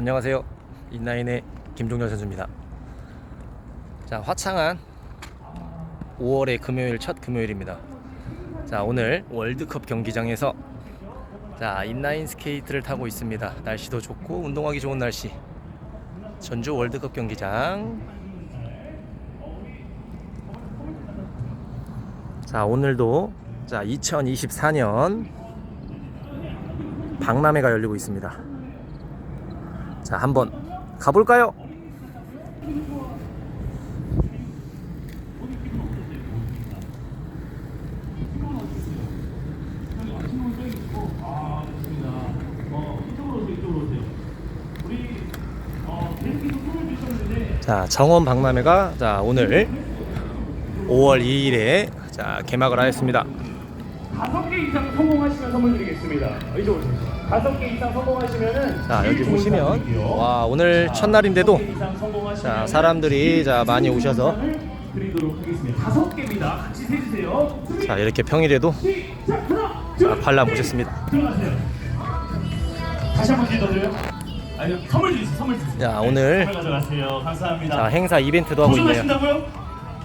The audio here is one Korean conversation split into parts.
안녕하세요. 인라인의 김종렬 선수입니다. 자, 화창한 5월의 금요일 첫 금요일입니다. 자, 오늘 월드컵 경기장에서 자, 인라인 스케이트를 타고 있습니다. 날씨도 좋고 운동하기 좋은 날씨. 전주 월드컵 경기장. 자, 오늘도 자, 2024년 박람회가 열리고 있습니다. 자, 한번 가볼까요? 자, 정원 박람회가 자, 오늘 5월 2일에 자, 개막을 하였습니다. 다섯 개 이상 성공하시면 선물 드리겠습니다. 이쪽으로. 다섯 개 이상 성공하시면은 자, 여기 보시면. 와, 오늘 자, 첫날인데도 자, 사람들이 자, 많이 오셔서. 다섯 개입니다. 같이 세 주세요. 준비, 자, 이렇게 평일에도 자, 둘, 관람 오셨습니다. 들어가세요. 다시 한번 기회 더 드려요. 아니, 선물 드리세요. 선물 드리세요. 자, 오늘 선물 가져가세요. 감사합니다. 자, 행사 이벤트도 하고 있네요. 도전하신다고요?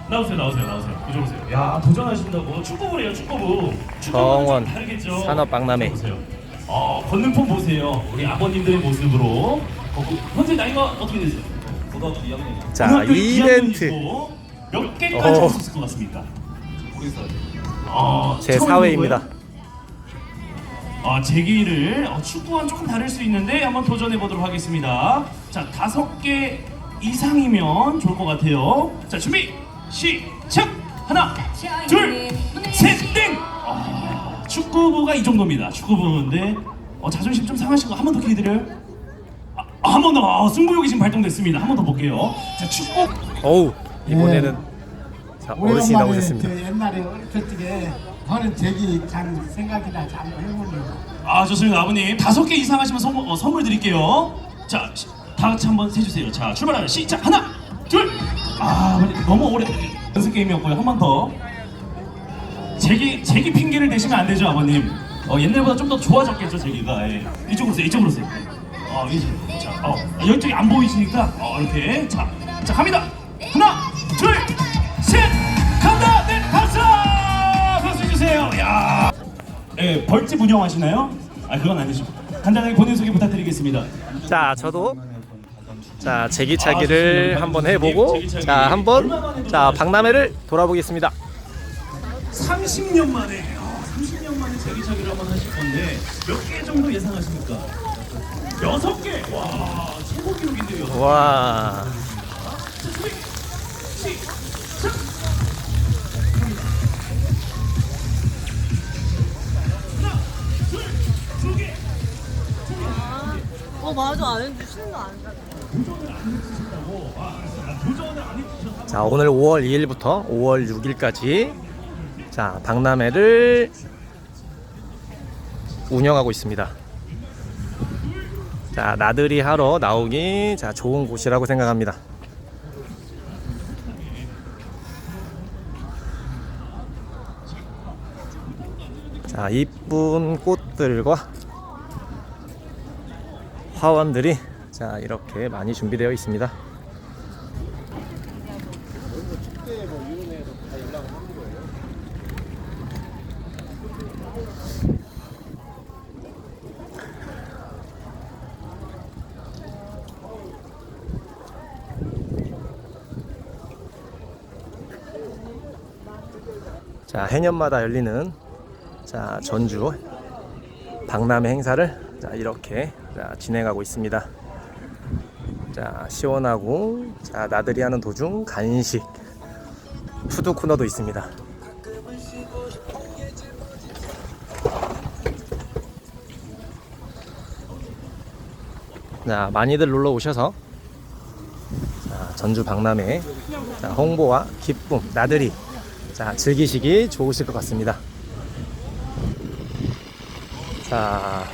나오세요, 나오세요, 나오세요. 이쪽으로 오세요. 야, 도전하신다고? 축구부래요, 축구부. 축구부는 정원 다르겠죠? 산업박람회. 어, 걷는폼 보세요. 우리 아버님들의 모습으로. 걷고, 현재 나이가 어떻게 되세요? 고등학교 2학년. 자, 이벤트. 몇 개까지 어. 하셨을 것 같습니다. 어, 제 처음 4회입니다. 해본 거예요? 아, 제기를 어, 축구와는 조금 다를 수 있는데 한번 도전해 보도록 하겠습니다. 자, 다섯 개 이상이면 좋을 것 같아요. 자, 준비 시작. 하나, 둘, 셋, 땡. 아, 축구부가 이 정도입니다. 축구부인데 어, 자존심 좀 상하신 거 한 번 더 기회 드려요. 아, 한 번 더. 아, 승부욕이 지금 발동됐습니다. 한 번 더 볼게요. 자, 축구. 어우, 이번에는 자, 어르신이 오랜만에 나오셨습니다. 그 옛날에 어렸을 적에 하는 적이 참 생각이 나서 한번 해보려고. 아 좋습니다 아버님 다섯 개 이상 하시면 선물, 어, 선물 드릴게요 자 시- 다 같이 한번 세 주세요 자 출발하면 시작 하나 둘 아 아버님 너무 오래 연습 게임이었고요 한 번 더 제기 제기 핑계를 대시면 안 되죠 아버님 어, 옛날보다 좀 더 좋아졌겠죠 제기가 예. 이쪽으로 오세요 이쪽으로 오세요 어, 이쪽 자 어, 이쪽이 안 보이시니까 어, 이렇게 자, 자 갑니다 하나 둘 셋 간다 네 박수 박수 주세요 야 예, 벌집 운영하시나요? 아 그건 아니시고 간단하게 본인 소개 부탁드리겠습니다. 자, 저도 자, 아, 제기차기를. 한번 해보고. 자, 한번 자, 박람회를 돌아보겠습니다. 30년 만에 아, 30년 만에 제기차기를 한번 하실 건데 몇 개 정도 예상하십니까? 여섯 개. 와 최고 기록인데요. 와. 어 맞아 안 해주시는 거 아니야? 자, 오늘 5월 2일부터 5월 6일까지 자, 박람회를 운영하고 있습니다. 자, 나들이 하러 나오기 자, 좋은 곳이라고 생각합니다. 자, 이쁜 꽃들과 화원들이 자, 이렇게 많이 준비되어 있습니다. 자 해년마다 열리는 자 전주 박람회 행사를 자 이렇게 자, 진행하고 있습니다. 자 시원하고 자 나들이 하는 도중 간식 푸드 코너도 있습니다. 자 많이들 놀러 오셔서 자, 전주 박람회 자, 홍보와 기쁨 나들이 자 즐기시기 좋으실 것 같습니다. 자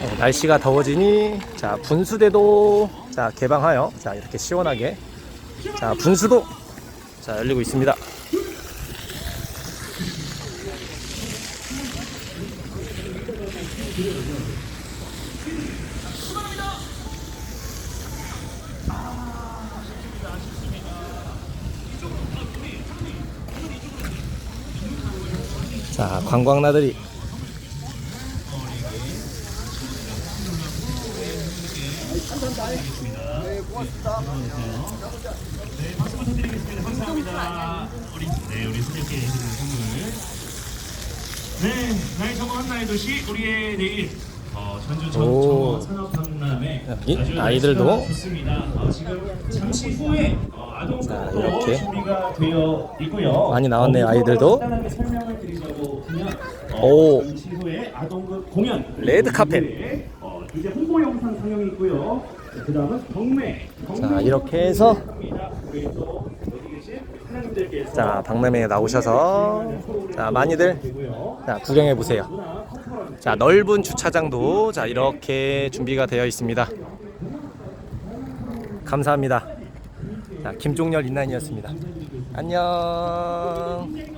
어, 날씨가 더워지니 자 분수대도 자 개방하여 자 이렇게 시원하게 자 분수도 자 열리고 있습니다. 자, 관광 나들이. 네, 박수 부탁드리겠습니다. 감사합니다. 우리 네, 우리 손님께 해드리는 선물. 네, 나의 정원 나의 도시 우리의 내일 어, 전주 오. 정원 산업박람회 아주 아이들도. 좋습니다. 어, 지금 잠시 후에 어, 아동 자, 극도 이렇게. 준비가 되어 있고요. 많이 나왔네요, 어, 아이들도. 간단하게 설명을 어, 오. 아동극 공연 레드 카펫. 이후에, 어, 이제 홍보 영상 상영이 있고요. 그 다음은 경매. 자, 이렇게 해서 자, 박람회에 나오셔서 자, 많이들 자, 구경해 보세요. 자, 넓은 주차장도 자, 이렇게 준비가 되어 있습니다. 감사합니다. 자, 김종렬 인난이었습니다. 안녕.